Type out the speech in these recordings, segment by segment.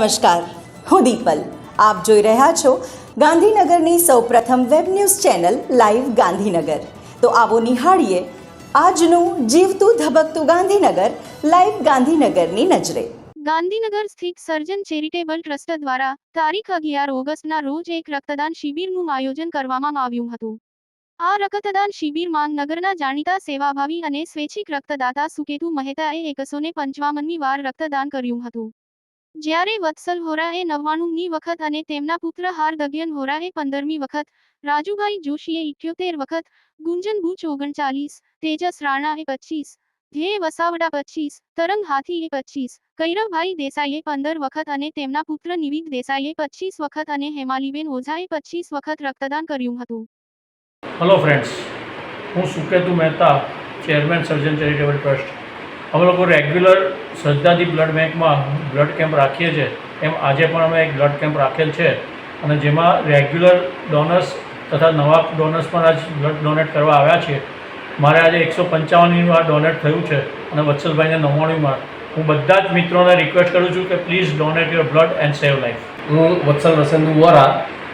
નમસ્કાર, હું દીપલ. આપ જોઈ રહ્યા છો ગાંધીનગરની સૌપ્રથમ web news channel live Gandhinagar. તો આવો નિહાળીએ આજનું જીવતું ધબકતું ગાંધીનગર, લાઈવ ગાંધીનગરની નજરે. ગાંધીનગર સ્થિત સર્જન ચેરિટેબલ ટ્રસ્ટ દ્વારા તારીખ અગિયાર ઓગસ્ટના રોજ એક રક્તદાન શિબિરનું આયોજન કરવામાં આવ્યું હતું. આ રક્તદાન શિબિરમાં નગરના જાણીતા સેવાભાવી અને સ્વૈચ્છિક રક્તદાતા સુકેતુ મહેતાએ એકસો ને પંચાવનમી વાર રક્તદાન કર્યું હતું. જ્યારે વત્સલ હોરાએ નવ્વાણુંમી વખત અને તેમના પુત્ર હાર્દગ્યન હોરાએ પંદરમી વખત, રાજુભાઈ જોશીએ ઇઠ્યોતેર વખત, ગુંજન ભૂચ ઓગણચાલીસ, તેજસ રાણાએ પચીસ ધ્યેય વસાવડા પચીસ તરંગ હાથીએ પચીસ કૈરવભાઈ દેસાઈએ પંદર વખત અને તેમના પુત્ર નિવિદ દેસાઈએ પચીસ વખત અને હેમાલીબેન ઓઝાએ પચીસ વખત રક્તદાન કર્યું હતું. હલો ફ્રેન્ડ્સ હું Suketu Mehta chairman Sarjan charitable trust અમે લોકો રેગ્યુલર શ્રદ્ધાથી બ્લડ બેંકમાં બ્લડ કેમ્પ રાખીએ છીએ. એમ આજે પણ અમે એક બ્લડ કેમ્પ રાખેલ છે. અને જેમાં રેગ્યુલર ડોનર્સ તથા નવા ડોનર્સ પણ આજ બ્લડ ડોનેટ કરવા આવ્યા છે મારે આજે એકસો પંચાવનની વાર ડોનેટ થયું છે અને વત્સલભાઈને નવ્વાણુંમાં. હું બધા જ મિત્રોને રિક્વેસ્ટ કરું છું કે please donate your blood and save life હું વત્સલ વસંત વોરા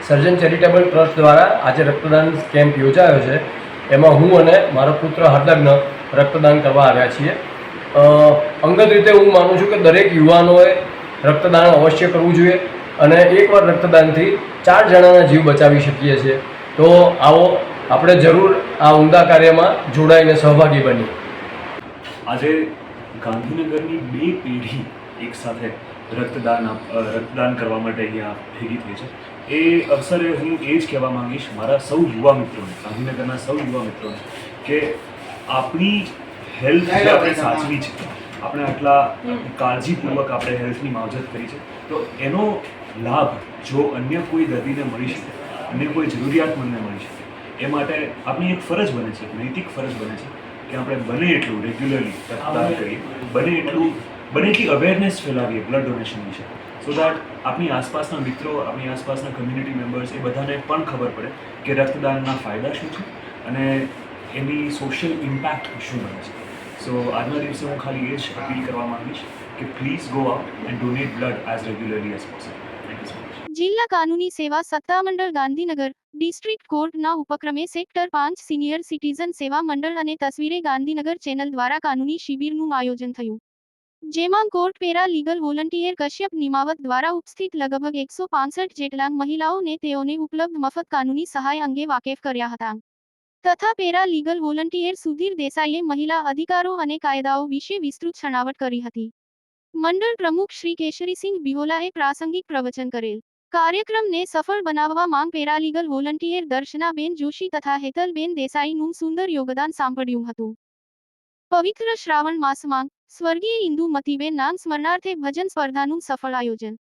સર્જન ચેરિટેબલ ટ્રસ્ટ દ્વારા આજે રક્તદાન કેમ્પ યોજાયો છે. એમાં હું અને મારો પુત્ર હરલગ્ન રક્તદાન કરવા આવ્યા છીએ. અંગત રીતે હું માનું છું કે દરેક યુવાનોએ રક્તદાન અવશ્ય કરવું જોઈએ અને એકવાર રક્તદાનથી ચાર જણાના જીવ બચાવી શકીએ છીએ. તો આવો, આપણે જરૂર આ ઉમદા કાર્યમાં જોડાઈને સહભાગી બની આજે ગાંધીનગરની બે પેઢી એકસાથે રક્તદાન રક્તદાન કરવા માટે અહીંયા ભેગી થઈ છે. એ અવસરે હું એ જ કહેવા માંગીશ મારા સૌ યુવા મિત્રોને, ગાંધીનગરના સૌ યુવા મિત્રોને, કે આપણી હેલ્થ જે આપણે સાચવી છે. આપણે આટલા કાળજીપૂર્વક આપણે હેલ્થની માવજત કરી છે. તો એનો લાભ જો અન્ય કોઈ દર્દીને મળી શકે અન્ય કોઈ જરૂરિયાતમંદને મળી શકે એ માટે આપણી એક ફરજ બને છે નૈતિક ફરજ બને છે કે આપણે બને એટલું રેગ્યુલરલી રક્તદાન કરીએ બને એટલું બને એટલી અવેરનેસ ફેલાવીએ બ્લડ ડોનેશન વિશે. સો દેટ આપણી આસપાસના મિત્રો આપણી આસપાસના કમ્યુનિટી મેમ્બર્સ એ બધાને પણ ખબર પડે કે રક્તદાનના ફાયદા શું છે અને એની સોશિયલ ઇમ્પેક્ટ શું બને છે. સો આજના દિવસે હું ખાલી એ જ અપીલ કરવા માંગીશ કે please go out and donate blood as regularly as possible જિલ્લા કાનૂની સેવા સત્તામંડળ ગાંધીનગર, ડિસ્ટ્રિક્ટ કોર્ટના ઉપક્રમે સેક્ટર પાંચ સિનિયર સિટીઝન સેવા મંડળ અને તસવીરે ગાંધીનગર ચેનલ દ્વારા કાનૂની શિબિરનું આયોજન થયું. જેમાં court paralegal volunteer Kashyap Nimavat દ્વારા ઉપસ્થિત લગભગ એકસો પાંસઠ જેટલા મહિલાઓને તેઓને ઉપલબ્ધ મફત કાનૂની સહાય અંગે વાકેફ કર્યા હતા. તથા પેરા લીગલ વોલન્ટિયર સુધીર દેસાઈએ મહિલા અધિકારો અને કાયદાઓ વિશે વિસ્તૃત છણાવટ કરી હતી. મંડળ પ્રમુખ શ્રી કેશરીસિંહ બિહોલાએ પ્રાસંગિક પ્રવચન કરેલ. કાર્યક્રમને સફળ બનાવવા માંગ પેરાલીગલ વોલન્ટિયર દર્શનાબેન જોશી તથા હેતલબેન દેસાઈનું સુંદર યોગદાન સાંભળ્યું હતું. પવિત્ર શ્રાવણ માસમાં સ્વર્ગીય ઇન્દુ મતીબેન નામ સ્મરણાર્થે ભજન સ્પર્ધાનું સફળ આયોજન.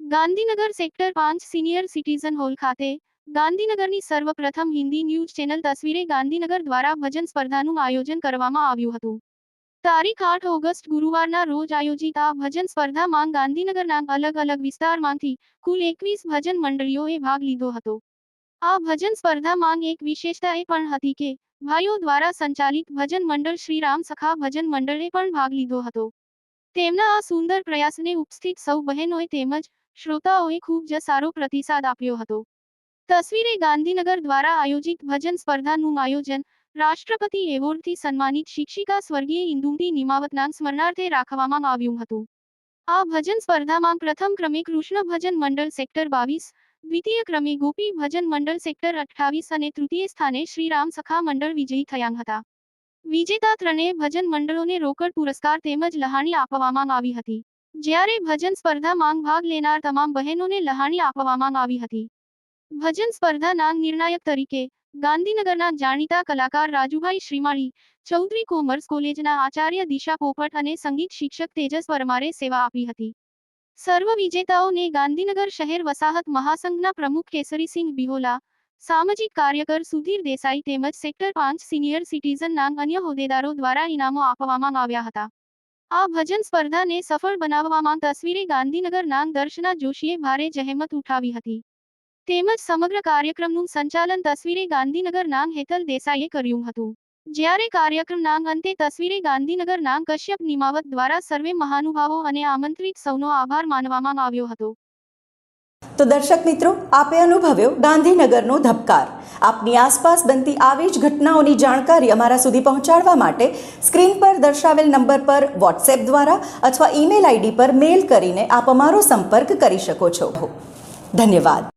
ગાંધીનગર સેક્ટર પાંચ સિનિયર સિટીઝન હોલ ખાતે ગાંધીનગરની સર્વપ્રથમ હિન્દી ન્યૂઝ ચેનલ તસવીરે ગાંધીનગર દ્વારા ભજન સ્પર્ધાનું આયોજન કરવામાં આવ્યું હતું. તારીખ આઠ ઓગસ્ટ ગુરુવારના રોજ આયોજિત આ ભજન સ્પર્ધામાં ગાંધીનગરના અલગ અલગ વિસ્તારમાંથી કુલ એકવીસ ભજન મંડળીઓએ ભાગ લીધો હતો. આ ભજન સ્પર્ધામાં એક વિશેષતા એ પણ હતી કે, ભાઈઓ દ્વારા સંચાલિત ભજન મંડળ શ્રી રામ સખા ભજન મંડળે પણ ભાગ લીધો હતો. તેમના આ સુંદર પ્રયાસને ઉપસ્થિત સૌ બહેનોએ તેમજ શ્રોતાઓએ ખૂબ જ સારો પ્રતિસાદ આપ્યો હતો. તસવીરે ગાંધીનગર દ્વારા આયોજિત ભજન સ્પર્ધાનું આયોજન રાષ્ટ્રપતિ એવોર્ડથી સન્માનિત શિક્ષિકા સ્વર્ગીય ઇન્દુમતી નિમાવતના સ્મરણાર્થે રાખવામાં આવ્યું હતું. આ ભજન સ્પર્ધામાં પ્રથમ ક્રમે કૃષ્ણ ભજન મંડળ સેક્ટર બાવીસ, દ્વિતીય ક્રમે ગોપી ભજન મંડળ સેક્ટર અઠ્ઠાવીસ અને તૃતીય સ્થાને શ્રીરામ સખા મંડળ વિજયી થયા હતા. વિજેતા ત્રણેય ભજન મંડળોને રોકડ પુરસ્કાર તેમજ લહાણી આપવામાં આવી હતી. જ્યારે ભજન સ્પર્ધામાં ભાગ લેનાર તમામ બહેનોને લહાણી આપવામાં આવી હતી. ભજન સ્પર્ધાના નિર્ણાયક તરીકે ગાંધીનગરના જાણીતા કલાકાર રાજુભાઈ શ્રીમાળી, ચૌધરી કોમર્સ કોલેજના આચાર્ય દિશા પોપટ અને સંગીત શિક્ષક તેજસ પરમારે સેવા આપી હતી. સર્વ વિજેતાઓને ગાંધીનગર શહેર વસાહત મહાસંઘના પ્રમુખ કેસરીસિંહ બિહોલા, સામાજિક કાર્યકર સુધીર દેસાઈ તેમજ સેક્ટર પાંચ સિનિયર સિટીઝનના અન્ય હોદ્દેદારો દ્વારા ઇનામો આપવામાં આવ્યા હતા. આ ભજન સ્પર્ધાને સફળ બનાવવામાં તસવીરે ગાંધીનગરના દર્શના જોશીએ ભારે જહેમત ઉઠાવી હતી. તેમજ સમગ્ર કાર્યક્રમનું સંચાલન તસવીરે ગાંધીનગર નાંગ હેતલ દેસાઈએ કર્યું હતું. જ્યારે કાર્યક્રમના અંતે તસવીરે ગાંધીનગરના કશ્યપ નિમાવત દ્વારા સર્વે મહાનુભાવો અને આમંત્રિત સૌનો આભાર માનવામાં આવ્યો હતો. તો દર્શક મિત્રો, આપે અનુભવ્યો ગાંધીનગરનો ધબકાર. આપની આસપાસ બનતી આવી જ ઘટનાઓની જાણકારી અમારા સુધી પહોંચાડવા માટે સ્ક્રીન પર દર્શાવેલ નંબર પર વોટ્સએપ દ્વારા અથવા ઈમેલ આઈડી પર મેલ કરીને આપ અમારો સંપર્ક કરી શકો છો. ધન્યવાદ.